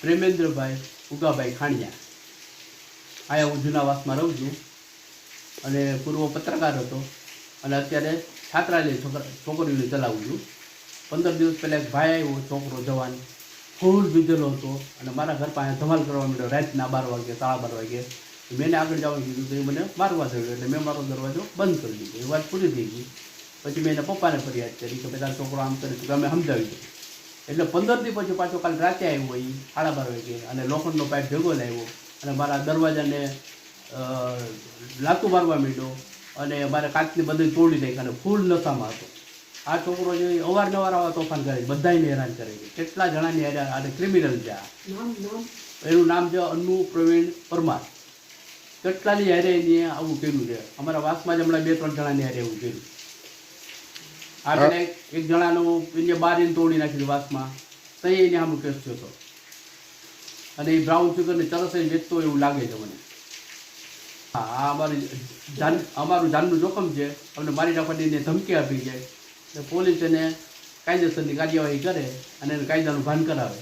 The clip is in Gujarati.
પ્રેમેન્દ્રભાઈ ઉગાભાઈ ખાણિયા આયા હું જૂનાવાસમાં રહું છું અને પૂર્વ પત્રકાર હતો અને અત્યારે છાત્રાલય છોકરા, છોકરીઓને ચલાવું છું. પંદર દિવસ પહેલાં એક ભાઈ આવ્યો, છોકરો જવાન. ફૂલ બીજેલો હતો અને મારા ઘર પાસે ધમાલ કરવા માંડ્યો. રાતના બાર વાગે સાડા બાર વાગે મેં આગળ જવા કીધું તો એ મને મારવા થયું એટલે મેં મારો દરવાજો બંધ કરી દીધો. એ વાત પૂરી થઈ ગઈ. પછી મેં એના પપ્પાને ફરિયાદ કરી કે બધા છોકરો આમ કરે તો સમજાવી દઉં એટલે પંદર દી પછી પાછો કાલ રાતે આવ્યો એ સાડા બાર વાગે અને લોખંડનો પાઇપ ભેગો લાવ્યો અને મારા દરવાજાને લાતું મારવા માંડ્યો અને મારે કાચની બધી તોડી નાખી અને ફૂલ નશામાં હતો. આ છોકરો જે અવારનવાર આવા તોફાન કરે બધાને હેરાન કરે છે. કેટલા જણાની હેરાન અને ક્રિમિનલ છે આ. એનું નામ છે અન્નુ પ્રવીણ પરમાર. કેટલાની હારે એની આવું કર્યું છે? અમારા વાસમાં જ હમણાં બે ત્રણ જણાની હારે એવું કર્યું. આ એક જણાનું એને બારીને તોડી નાખ્યું વાસમાં. તો એને આમ કેસ થયો હતો. અને એ બ્રાઉન સુગરને ચરસ એ વેચતો એવું લાગે છે મને. હા આ અમારી જાન અમારું જાનનું જોખમ છે. અમને મારી નાખવાની એને ધમકી આપી જાય પોલીસ એને કાયદેસરની કાર્યવાહી કરે અને એને કાયદાનું ભાન કરાવે.